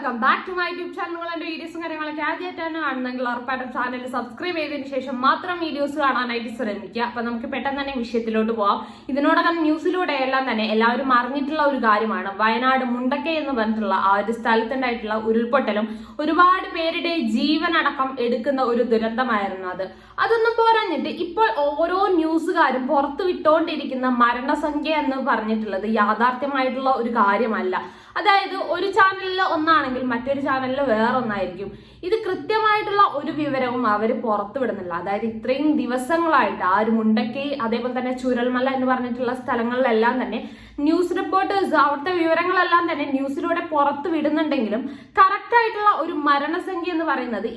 Welcome back to my YouTube channel നിങ്ങളുടെ വീഡിയോസും കാര്യങ്ങളൊക്കെ ആദ്യമായിട്ടാണ് കാണുന്നെങ്കിൽ ഉറപ്പായിട്ടും ചാനൽ സബ്സ്ക്രൈബ് ചെയ്തതിന് ശേഷം മാത്രം വീഡിയോസ് കാണാനായിട്ട് ശ്രമിക്കുക. അപ്പൊ നമുക്ക് പെട്ടെന്ന് തന്നെ വിഷയത്തിലോട്ട് പോവാം. ഇതിനോടകം ന്യൂസിലൂടെ എല്ലാം തന്നെ എല്ലാവരും അറിഞ്ഞിട്ടുള്ള ഒരു കാര്യമാണ്. വയനാട് മുണ്ടക്കൈ എന്ന് പറഞ്ഞിട്ടുള്ള ആ ഒരു സ്ഥലത്തുണ്ടായിട്ടുള്ള ഉരുൾപൊട്ടലും ഒരുപാട് പേരുടെ ജീവനടക്കം എടുക്കുന്ന ഒരു ദുരന്തമായിരുന്നു അത്. അതൊന്നും പോരാഞ്ഞിട്ട് ഇപ്പോൾ ഓരോ ന്യൂസുകാരും പുറത്തു വിട്ടുകൊണ്ടിരിക്കുന്ന മരണസംഖ്യ എന്ന് പറഞ്ഞിട്ടുള്ളത് യാഥാർത്ഥ്യമായിട്ടുള്ള ഒരു കാര്യമല്ല. അതായത് ഒരു ചാനലിൽ ഒന്നാണെങ്കിൽ മറ്റൊരു ചാനലിൽ വേറെ ഒന്നായിരിക്കും ഇത് കൃത്യമായിട്ടുള്ള ഒരു വിവരവും അവർ പുറത്തുവിടുന്നില്ല. അതായത് ഇത്രയും ദിവസങ്ങളായിട്ട് ആ ഒരു മുണ്ടക്കൈ അതേപോലെ തന്നെ ചുരൽമല എന്ന് പറഞ്ഞിട്ടുള്ള സ്ഥലങ്ങളിലെല്ലാം തന്നെ ന്യൂസ് റിപ്പോർട്ടേഴ്സ് അവിടുത്തെ വിവരങ്ങളെല്ലാം തന്നെ ന്യൂസിലൂടെ പുറത്തു വിടുന്നുണ്ടെങ്കിലും ആയിട്ടുള്ള ഒരു മരണസംഖ്യ എന്ന് പറയുന്നത്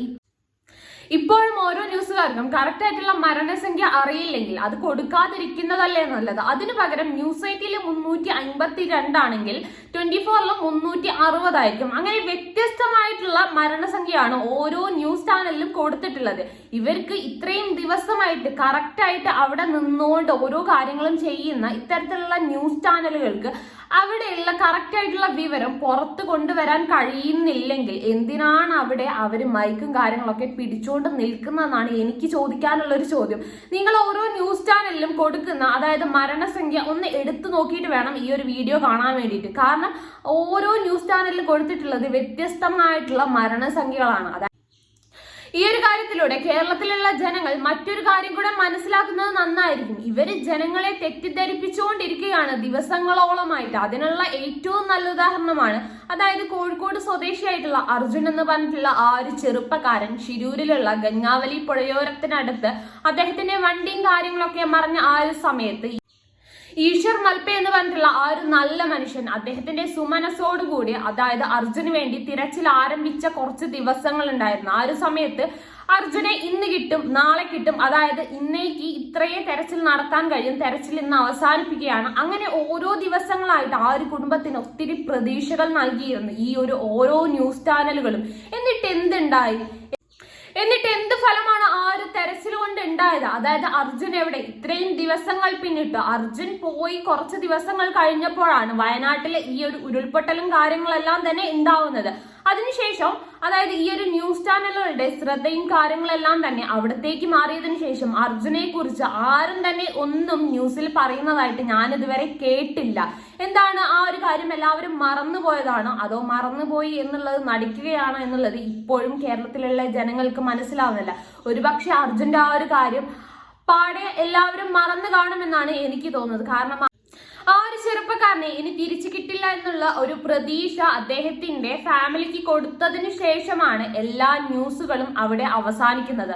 ഇപ്പോഴും ഓരോ ന്യൂസുകാർക്കും കറക്റ്റ് ആയിട്ടുള്ള മരണസംഖ്യ അറിയില്ലെങ്കിൽ അത് കൊടുക്കാതിരിക്കുന്നതല്ലേ നല്ലത്? അതിനു പകരം ന്യൂസ് എയ്റ്റിൽ മുന്നൂറ്റി അമ്പത്തി രണ്ടാണെങ്കിൽ ട്വന്റി ഫോറിൽ മുന്നൂറ്റി അറുപതായിരിക്കും അങ്ങനെ വ്യത്യസ്തമായിട്ടുള്ള മരണസംഖ്യയാണ് ഓരോ ന്യൂസ് ചാനലിലും കൊടുത്തിട്ടുള്ളത്. ഇവർക്ക് ഇത്രയും ദിവസമായിട്ട് കറക്റ്റായിട്ട് അവിടെ നിന്നുകൊണ്ട് ഓരോ കാര്യങ്ങളും ചെയ്യുന്ന ഇത്തരത്തിലുള്ള ന്യൂസ് ചാനലുകൾക്ക് അവിടെയുള്ള കറക്റ്റ് ആയിട്ടുള്ള വിവരം പുറത്ത് കൊണ്ടുവരാൻ കഴിയുന്നില്ലെങ്കിൽ എന്തിനാണ് അവിടെ അവർ മൈക്കും കാര്യങ്ങളൊക്കെ പിടിച്ചുകൊണ്ട് നിൽക്കുന്നതെന്നാണ് എനിക്ക് ചോദിക്കാനുള്ള ഒരു ചോദ്യം. നിങ്ങൾ ഓരോ ന്യൂസ് ചാനലിലും കൊടുക്കുന്ന അതായത് മരണസംഖ്യ ഒന്ന് എടുത്തു നോക്കിയിട്ട് വേണം ഈ ഒരു വീഡിയോ കാണാൻ വേണ്ടിയിട്ട്. കാരണം ഓരോ ന്യൂസ് ചാനലിലും കൊടുത്തിട്ടുള്ളത് വ്യത്യസ്തമായിട്ടുള്ള മരണസംഖ്യകളാണ്. അതായത് ഈ ഒരു കാര്യത്തിലൂടെ കേരളത്തിലുള്ള ജനങ്ങൾ മറ്റൊരു കാര്യം കൂടെ മനസ്സിലാക്കുന്നത് നന്നായിരിക്കും. ഇവർ ജനങ്ങളെ തെറ്റിദ്ധരിപ്പിച്ചുകൊണ്ടിരിക്കുകയാണ് ദിവസങ്ങളോളമായിട്ട്. അതിനുള്ള ഏറ്റവും നല്ല ഉദാഹരണമാണ് അതായത് കോഴിക്കോട് സ്വദേശിയായിട്ടുള്ള അർജുൻ എന്ന് പറഞ്ഞിട്ടുള്ള ആ ഒരു ചെറുപ്പക്കാരൻ ശിരൂരിലുള്ള ഗംഗാവലി പുഴയോരത്തിനടുത്ത് അദ്ദേഹത്തിന്റെ വണ്ടിയും കാര്യങ്ങളൊക്കെ മറിഞ്ഞ ആ ഒരു സമയത്ത് ഈശ്വർ മൽപ്പ എന്ന് പറഞ്ഞിട്ടുള്ള ആ ഒരു നല്ല മനുഷ്യൻ അദ്ദേഹത്തിന്റെ സുമനസോടുകൂടി അതായത് അർജുന് വേണ്ടി തിരച്ചിൽ ആരംഭിച്ച കുറച്ച് ദിവസങ്ങൾ ഉണ്ടായിരുന്നു. ആ ഒരു സമയത്ത് അർജുനെ ഇന്ന് കിട്ടും നാളെ കിട്ടും. അതായത് ഇന്നേക്ക് ഇത്രയേ തെരച്ചിൽ നടത്താൻ കഴിയും തെരച്ചിൽ ഇന്ന് അവസാനിപ്പിക്കുകയാണ്. അങ്ങനെ ഓരോ ദിവസങ്ങളായിട്ട് ആ ഒരു കുടുംബത്തിന് ഒത്തിരി പ്രതീക്ഷകൾ നൽകിയിരുന്നു ഈ ഒരു ഓരോ ന്യൂസ് ചാനലുകളും. എന്നിട്ട് എന്തുണ്ടായി? എന്നിട്ട് എന്ത് ഫലമാണ് ആ ഒരു തെരച്ചിൽ കൊണ്ട് ഉണ്ടായത്? അതായത് അർജുൻ എവിടെ? ഇത്രയും ദിവസങ്ങൾ പിന്നിട്ട്. അർജുൻ പോയി കുറച്ച് ദിവസങ്ങൾ കഴിഞ്ഞപ്പോഴാണ് വയനാട്ടിലെ ഈ ഒരു ഉരുൾപൊട്ടലും കാര്യങ്ങളെല്ലാം തന്നെ ഉണ്ടാവുന്നത്. അതിനുശേഷം അതായത് ഈ ഒരു ന്യൂസ് ചാനലുകളുടെ ശ്രദ്ധയും കാര്യങ്ങളെല്ലാം തന്നെ അവിടത്തേക്ക് മാറിയതിനു ശേഷം അർജുനെ കുറിച്ച് ആരും തന്നെ ഒന്നും ന്യൂസിൽ പറയുന്നതായിട്ട് ഞാൻ ഇതുവരെ കേട്ടില്ല. എന്താണ് ആ ഒരു കാര്യം എല്ലാവരും മറന്നുപോയതാണ്? അതോ മറന്നുപോയി എന്നുള്ളത് നടിക്കുകയാണോ എന്നുള്ളത് ഇപ്പോഴും കേരളത്തിലുള്ള ജനങ്ങൾക്ക് മനസ്സിലാവുന്നില്ല. ഒരുപക്ഷെ അർജുന്റെ ആ ഒരു കാര്യം പാടെ എല്ലാവരും മറന്നു കാണുമെന്നാണ് എനിക്ക് തോന്നുന്നത്. കാരണം ആ ഒരു ചെറുപ്പക്കാരനെ ഇനി തിരിച്ചു കിട്ടില്ല എന്നുള്ള ഒരു പ്രതീക്ഷ അദ്ദേഹത്തിന്റെ ഫാമിലിക്ക് കൊടുത്തതിനു ശേഷമാണ് എല്ലാ ന്യൂസുകളും അവിടെ അവസാനിക്കുന്നത്.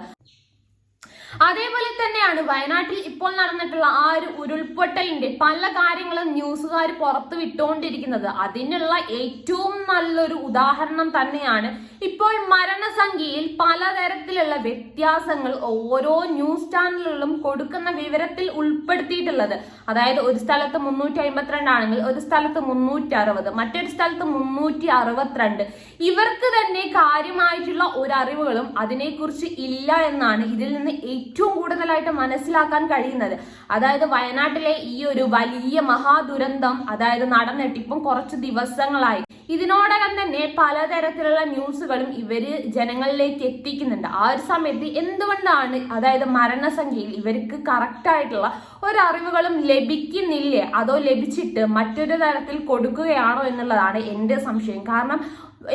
അതേപോലെ തന്നെയാണ് വയനാട്ടിൽ ഇപ്പോൾ നടന്നിട്ടുള്ള ആ ഒരു ഉരുൾപൊട്ടലിന്റെ പല കാര്യങ്ങളും ന്യൂസുകാർ പുറത്തു വിട്ടുകൊണ്ടിരിക്കുന്നത്. അതിനുള്ള ഏറ്റവും നല്ലൊരു ഉദാഹരണം തന്നെയാണ് ഇപ്പോൾ മരണസംഖ്യയിൽ പലതരത്തിലുള്ള വ്യത്യാസങ്ങൾ ഓരോ ന്യൂസ് ചാനലുകളും കൊടുക്കുന്ന വിവരത്തിൽ ഉൾപ്പെടുത്തിയിട്ടുള്ളത്. അതായത് ഒരു സ്ഥലത്ത് മുന്നൂറ്റി അമ്പത്തിരണ്ട് ആണെങ്കിൽ ഒരു സ്ഥലത്ത് മുന്നൂറ്റി അറുപത് മറ്റൊരു സ്ഥലത്ത് മുന്നൂറ്റി അറുപത്തിരണ്ട് ഇവർക്ക് തന്നെ കാര്യമായിട്ടുള്ള ഒരു അറിവുകളും അതിനെക്കുറിച്ച് ഇല്ല എന്നാണ് ഇതിൽ നിന്ന് ഏറ്റവും കൂടുതലായിട്ട് മനസ്സിലാക്കാൻ കഴിയുന്നത്. അതായത് വയനാട്ടിലെ ഈ ഒരു വലിയ മഹാദുരന്തം അതായത് നടന്നിട്ട് ഇപ്പം കുറച്ച് ദിവസങ്ങളായി. ഇതിനോടകം തന്നെ പലതരത്തിലുള്ള ന്യൂസുകളും ഇവർ ജനങ്ങളിലേക്ക് എത്തിക്കുന്നുണ്ട്. ആ ഒരു സമയത്ത് എന്തുകൊണ്ടാണ് അതായത് മരണസംഖ്യയിൽ ഇവർക്ക് കറക്റ്റായിട്ടുള്ള ഒരറിവുകളും ലഭിക്കുന്നില്ലേ? അതോ ലഭിച്ചിട്ട് മറ്റൊരു തരത്തിൽ കൊടുക്കുകയാണോ എന്നുള്ളതാണ് എന്റെ സംശയം. കാരണം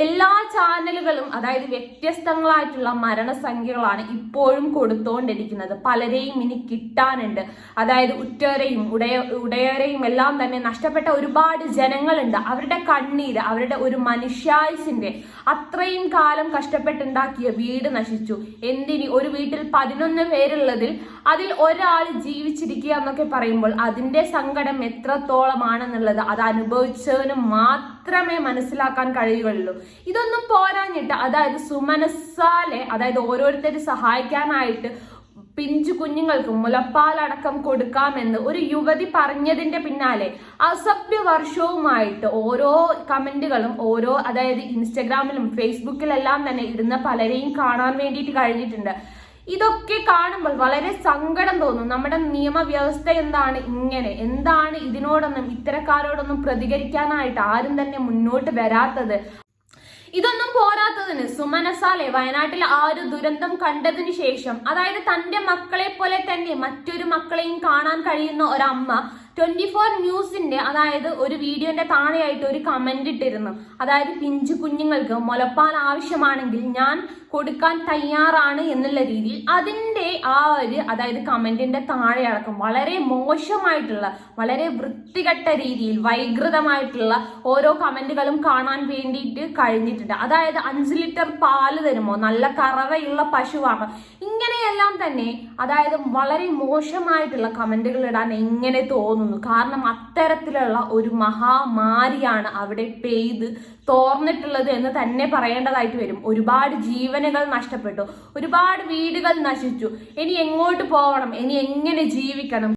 എല്ലാ ചാനലുകളും അതായത് വ്യത്യസ്തങ്ങളായിട്ടുള്ള മരണസംഖ്യകളാണ് ഇപ്പോഴും കൊടുത്തുകൊണ്ടിരിക്കുന്നത് പലരെയും ഇനി കിട്ടാനുണ്ട്. അതായത് ഉറ്റവരെയും ഉടയ ഉടയവരെയും എല്ലാം തന്നെ നഷ്ടപ്പെട്ട ഒരുപാട് ജനങ്ങളുണ്ട്. അവരുടെ കണ്ണീര് അവരുടെ ഒരു മനുഷ്യായുസിന്റെ അത്രയും കാലം കഷ്ടപ്പെട്ടുണ്ടാക്കിയ വീട് നശിച്ചു. എന്തിനി? ഒരു വീട്ടിൽ പതിനൊന്ന് പേരുള്ളതിൽ അതിൽ ഒരാൾ ജീവിച്ചിരിക്കുക എന്നൊക്കെ പറയുമ്പോൾ അതിന്റെ സങ്കടം എത്രത്തോളമാണെന്നുള്ളത് അത് അനുഭവിച്ചവന് മാത്രമേ മനസ്സിലാക്കാൻ കഴിയുകയുള്ളൂ. ഇതൊന്നും പോരാഞ്ഞിട്ട് അതായത് സുമനസ്സാലെ അതായത് ഓരോരുത്തരെ സഹായിക്കാനായിട്ട് പിഞ്ചു കുഞ്ഞുങ്ങൾക്ക് മുലപ്പാലടക്കം കൊടുക്കാമെന്ന് ഒരു യുവതി പറഞ്ഞതിന്റെ പിന്നാലെ അസഭ്യ വർഷവുമായിട്ട് ഓരോ കമന്റുകളും ഓരോ അതായത് ഇൻസ്റ്റഗ്രാമിലും ഫേസ്ബുക്കിലെല്ലാം തന്നെ ഇടുന്ന പലരെയും കാണാൻ വേണ്ടിയിട്ട് കഴിഞ്ഞിട്ടുണ്ട്. ഇതൊക്കെ കാണുമ്പോൾ വളരെ സങ്കടം തോന്നും. നമ്മുടെ നിയമവ്യവസ്ഥ എന്താണ് ഇങ്ങനെ? എന്താണ് ഇതിനോടൊന്നും ഇത്തരക്കാരോടൊന്നും പ്രതികരിക്കാനായിട്ട് ആരും തന്നെ മുന്നോട്ട് വരാത്തത്? ഇതൊന്നും പോരാത്തതിന് സുമനസാലെ വയനാട്ടിൽ ആ ഒരു ദുരന്തം കണ്ടതിന് ശേഷം അതായത് തന്റെ മക്കളെ പോലെ തന്നെ മറ്റൊരു മക്കളെയും കാണാൻ കഴിയുന്ന ഒരമ്മ ട്വന്റി ഫോർ ന്യൂസിന്റെ അതായത് ഒരു വീഡിയോന്റെ താഴെയായിട്ട് ഒരു കമന്റ് ഇട്ടിരുന്നു. അതായത് പിഞ്ചു കുഞ്ഞുങ്ങൾക്ക് മുലപ്പാൽ ആവശ്യമാണെങ്കിൽ ഞാൻ കൊടുക്കാൻ തയ്യാറാണ് എന്നുള്ള രീതിയിൽ അതിന്റെ ആ ഒരു അതായത് കമന്റിന്റെ താഴെ അടക്കം വളരെ മോശമായിട്ടുള്ള വളരെ വൃത്തികെട്ട രീതിയിൽ വൈകൃതമായിട്ടുള്ള ഓരോ കമന്റുകളും കാണാൻ വേണ്ടിയിട്ട് കഴിഞ്ഞിട്ടുണ്ട്. അതായത് അഞ്ച് ലിറ്റർ പാൽ തരുമോ? നല്ല കറവയുള്ള പശുവാണ്. ഇങ്ങനെയെല്ലാം തന്നെ അതായത് വളരെ മോശമായിട്ടുള്ള കമന്റുകൾ ഇടാൻ എങ്ങനെ തോന്നുന്നു. കാരണം അത്തരത്തിലുള്ള ഒരു മഹാമാരിയാണ് അവിടെ പെയ്ത് തോർന്നിട്ടുള്ളത് എന്ന് തന്നെ പറയേണ്ടതായിട്ട് വരും. ഒരുപാട് ജീവനുകൾ നഷ്ടപ്പെട്ടു. ഒരുപാട് വീടുകൾ നശിച്ചു. ഇനി എങ്ങോട്ട് പോകണം ഇനി എങ്ങനെ ജീവിക്കണം?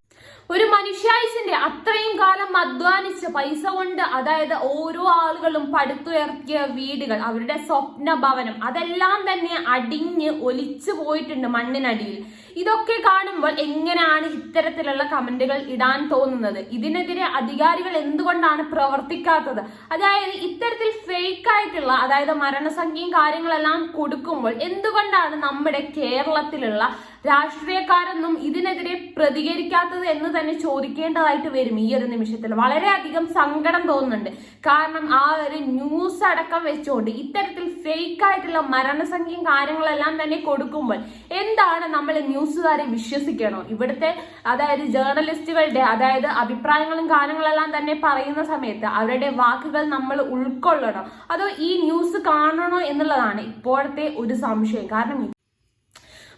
ഒരു മനുഷ്യായുസിന്റെ അത്രയും കാലം അധ്വാനിച്ച പൈസ കൊണ്ട് അതായത് ഓരോ ആളുകളും പടുത്തുയർത്തിയ വീടുകൾ അവരുടെ സ്വപ്ന ഭവനം അതെല്ലാം തന്നെ അടിഞ്ഞ് ഒലിച്ചു പോയിട്ടുണ്ട് മണ്ണിനടിയിൽ. ഇതൊക്കെ കാണുമ്പോൾ എങ്ങനെയാണ് ഇത്തരത്തിലുള്ള കമന്റുകൾ ഇടാൻ തോന്നുന്നത്? ഇതിനെതിരെ അധികാരികൾ എന്തുകൊണ്ടാണ് പ്രവർത്തിക്കാത്തത്? അതായത് ഇത്തരത്തിൽ ഫേക്ക് ആയിട്ടുള്ള അതായത് മരണസംഖ്യയും കാര്യങ്ങളെല്ലാം കൊടുക്കുമ്പോൾ എന്തുകൊണ്ടാണ് നമ്മുടെ കേരളത്തിലുള്ള രാഷ്ട്രീയക്കാരൊന്നും ഇതിനെതിരെ പ്രതികരിക്കാത്തത് എന്ന് തന്നെ ചോദിക്കേണ്ടതായിട്ട് വരും ഈ ഒരു നിമിഷത്തിൽ. വളരെയധികം സങ്കടം തോന്നുന്നുണ്ട്. കാരണം ആ ഒരു ന്യൂസ് അടക്കം വെച്ചുകൊണ്ട് ഇത്തരത്തിൽ ഫേക്ക് ആയിട്ടുള്ള മരണസംഖ്യയും കാര്യങ്ങളെല്ലാം തന്നെ കൊടുക്കുമ്പോൾ എന്താണ് നമ്മൾ ന്യൂസുകാരെ വിശ്വസിക്കണോ? ഇവിടുത്തെ അതായത് ജേർണലിസ്റ്റുകളുടെ അതായത് അഭിപ്രായങ്ങളും കാര്യങ്ങളെല്ലാം തന്നെ പറയുന്ന സമയത്ത് അവരുടെ വാക്കുകൾ നമ്മൾ ഉൾക്കൊള്ളണോ? അതോ ഈ ന്യൂസ് കാണണോ എന്നുള്ളതാണ് ഇപ്പോഴത്തെ ഒരു സംശയം. കാരണം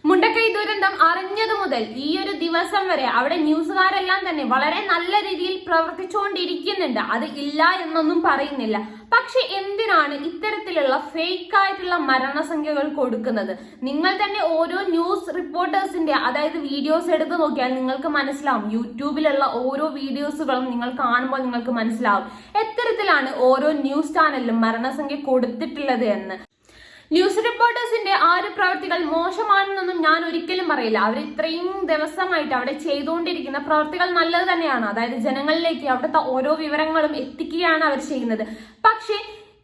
മുണ്ടക്കൈ ദുരന്തം അറിഞ്ഞതു മുതൽ ഈ ഒരു ദിവസം വരെ അവിടെ ന്യൂസുകാരെല്ലാം തന്നെ വളരെ നല്ല രീതിയിൽ പ്രവർത്തിച്ചുകൊണ്ടിരിക്കുന്നുണ്ട്. അത് ഇല്ല എന്നൊന്നും പറയുന്നില്ല. പക്ഷെ എന്തിനാണ് ഇത്തരത്തിലുള്ള ഫേക്ക് ആയിട്ടുള്ള മരണസംഖ്യകൾ കൊടുക്കുന്നത്? നിങ്ങൾ തന്നെ ഓരോ ന്യൂസ് റിപ്പോർട്ടേഴ്സിന്റെ അതായത് വീഡിയോസ് എടുത്ത് നോക്കിയാൽ നിങ്ങൾക്ക് മനസ്സിലാവും. യൂട്യൂബിലുള്ള ഓരോ വീഡിയോസുകളും നിങ്ങൾ കാണുമ്പോൾ നിങ്ങൾക്ക് മനസ്സിലാവും. എത്തരത്തിലാണ് ഓരോ ന്യൂസ് ചാനലിലും മരണസംഖ്യ കൊടുത്തിട്ടുള്ളത് എന്ന്. ന്യൂസ് റിപ്പോർട്ടേഴ്സിന്റെ ആ ഒരു പ്രവർത്തികൾ മോശമാണെന്നൊന്നും ഞാൻ ഒരിക്കലും പറയില്ല. അവർ ഇത്രയും ദിവസമായിട്ട് അവിടെ ചെയ്തുകൊണ്ടിരിക്കുന്ന പ്രവൃത്തികൾ നല്ലത് തന്നെയാണ്. അതായത് ജനങ്ങളിലേക്ക് അവിടുത്തെ ഓരോ വിവരങ്ങളും എത്തിക്കുകയാണ് അവർ ചെയ്യുന്നത്. പക്ഷേ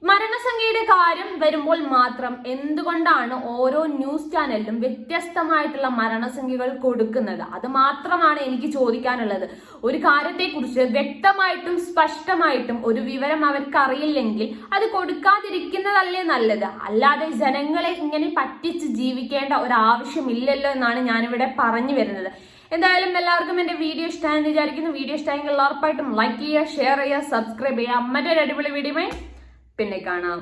മരണസംഖ്യയുടെ കാര്യം വരുമ്പോൾ മാത്രം എന്തുകൊണ്ടാണ് ഓരോ ന്യൂസ് ചാനലിലും വ്യത്യസ്തമായിട്ടുള്ള മരണസംഖ്യകൾ കൊടുക്കുന്നത്? അത് മാത്രമാണ് എനിക്ക് ചോദിക്കാനുള്ളത്. ഒരു കാര്യത്തെക്കുറിച്ച് വ്യക്തമായിട്ടും സ്പഷ്ടമായിട്ടും ഒരു വിവരം അവർക്ക് അറിയില്ലെങ്കിൽ അത് കൊടുക്കാതിരിക്കുന്നതല്ലേ നല്ലത്? അല്ലാതെ ജനങ്ങളെ ഇങ്ങനെ പറ്റിച്ച് ജീവിക്കേണ്ട ഒരു ആവശ്യമില്ലല്ലോ എന്നാണ് ഞാനിവിടെ പറഞ്ഞു വരുന്നത്. എന്തായാലും എല്ലാവർക്കും എന്റെ വീഡിയോ ഇഷ്ടമായെന്ന് വിചാരിക്കുന്നു. വീഡിയോ ഇഷ്ടമായെങ്കിൽ ഉറപ്പായിട്ടും ലൈക്ക് ചെയ്യുക ഷെയർ ചെയ്യുക സബ്സ്ക്രൈബ് ചെയ്യുക. മറ്റൊരു അടിപൊളി വീഡിയോയുമായി പിന്നെ കാണാം